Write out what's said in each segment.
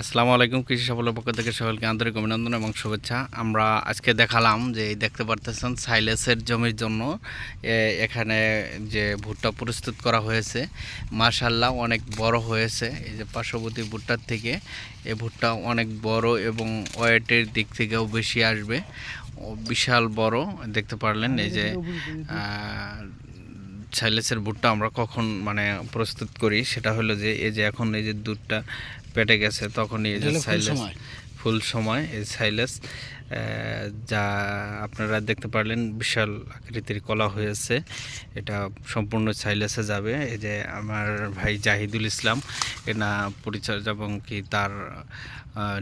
আসসালামু আলাইকুম, কৃষি সফলের পক্ষ থেকে সকলকে আন্তরিক অভিনন্দন এবং শুভেচ্ছা। আমরা আজকে দেখালাম যে দেখতে পারতেছেন সাইলেসের জমির জন্য এখানে যে ভুট্টা প্রস্তুত করা হয়েছে। মাশাল্লাহ অনেক বড় হয়েছে, এই যে পার্শ্ববর্তী ভুট্টার থেকে। এই ভুট্টা অনেক বড় এবং ওয়েটের দিক থেকেও বেশি আসবে। বিশাল বড়, দেখতে পারলেন, এই যে সাইলেসের বুটটা আমরা কখন মানে প্রস্তুত করি সেটা হলো যে এই যে এখন এই যে দুধটা পেটে গেছে তখনই এই যে সাইলেস সময়। ফুল সময় এই সাইলেস যা আপনারা দেখতে পারলেন বিশাল আকৃতির কলা হয়েছে। এটা সম্পূর্ণ সাইলেসে যাবে। এই যে আমার ভাই জাহিদুল ইসলাম এনা পরিচর্যা এবং কি তার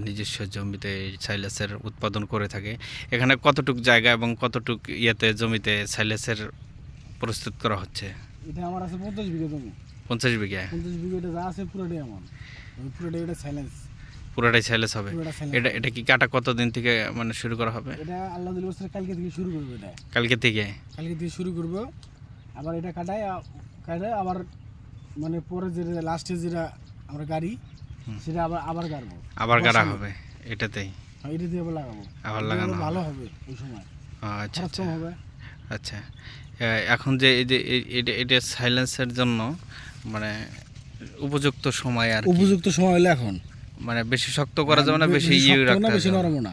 নিজস্ব জমিতে এই সাইলেসের উৎপাদন করে থাকে। এখানে কতটুক জায়গা এবং কতটুক ইয়েতে জমিতে সাইলেসের প্রস্তুত করা হচ্ছে। এটা আমার আছে পঞ্চাশ বিঘা জমি। পঞ্চাশ বিঘায় পঞ্চাশ বিঘা এটা যা আছে পুরোটাই আমার। পুরোটাই এটা সাইলেন্স পুরোটাই সাইলেস হবে। এটা এটা কি কাটা কতদিন থেকে মানে শুরু করা হবে? এটা আল্লাহ দিল কালকে থেকে শুরু করব এটা। কালকে থেকে? কালকে থেকে শুরু করব। আবার এটা কাটায় কাটায় আবার মানে পরে যেটা লাস্টে যেটা আমরা গাড়ি সেটা আবার আবার গাড়বো। আবার গাড়া হবে এটাতেই? এটা দিয়ে আবার লাগাবো। আবার লাগানো ভালো হবে ওই সময়। আচ্ছা আচ্ছা। হবে। আচ্ছা। এখন যে এই যে এটা সাইলেন্সের জন্য মানে উপযুক্ত সময় আর উপযুক্ত সময় হলে এখন? মানে বেশি শক্ত করা যাবে না বেশি ইয়ে রাখতে বেশি হবে? না।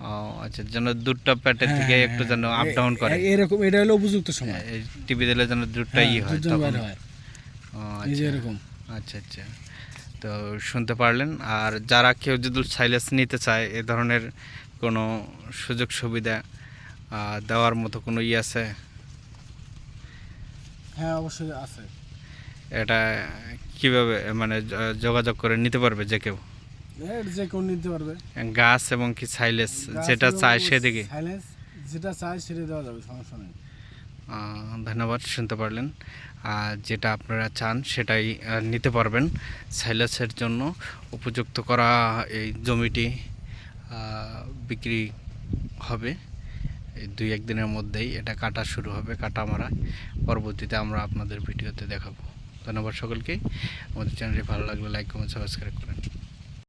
ও আচ্ছা যেন দুধটা পেটের থেকে হ্যাঁ, একটু যেন হ্যাঁ, আপ ডাউন করে। এরকম এটা হলো উপযুক্ত সময়। টিভি দিলে যেন দুধটা হ্যাঁ, হয় তখন। ও, আচ্ছা। এরকম। আচ্ছা আচ্ছা। তো শুনতে পারলেন আর যারা কেউ যদি সাইলেন্স নিতে চায় এ ধরনের কোনো সুযোগ সুবিধা দেওয়ার মতো কোনো ই আছে? হ্যাঁ অবশ্যই আছে। এটা কীভাবে মানে যোগাযোগ করে নিতে পারবে যে কেউ? যে কেউ নিতে পারবে। গাছ এবং কি সাইলেস যেটা চায় সেদিকে? সাইলেন্স যেটা চায় সেটা দেওয়া যাবে সমস্যা নেই। ধন্যবাদ শুনতে পারলেন। আর যেটা আপনারা চান সেটাই নিতে পারবেন। সাইলেসের জন্য উপযুক্ত করা এই জমিটি বিক্রি হবে। এই দুই একদিনের মধ্যেই এটা কাটা শুরু হবে, কাটা মারা। পরবর্তীতে আমরা আপনাদের ভিডিওতে দেখাবো। ধন্যবাদ সকলকে। আমাদের চ্যানেলটি ভালো লাগলে লাইক, কমেন্ট, সাবস্ক্রাইব করেন।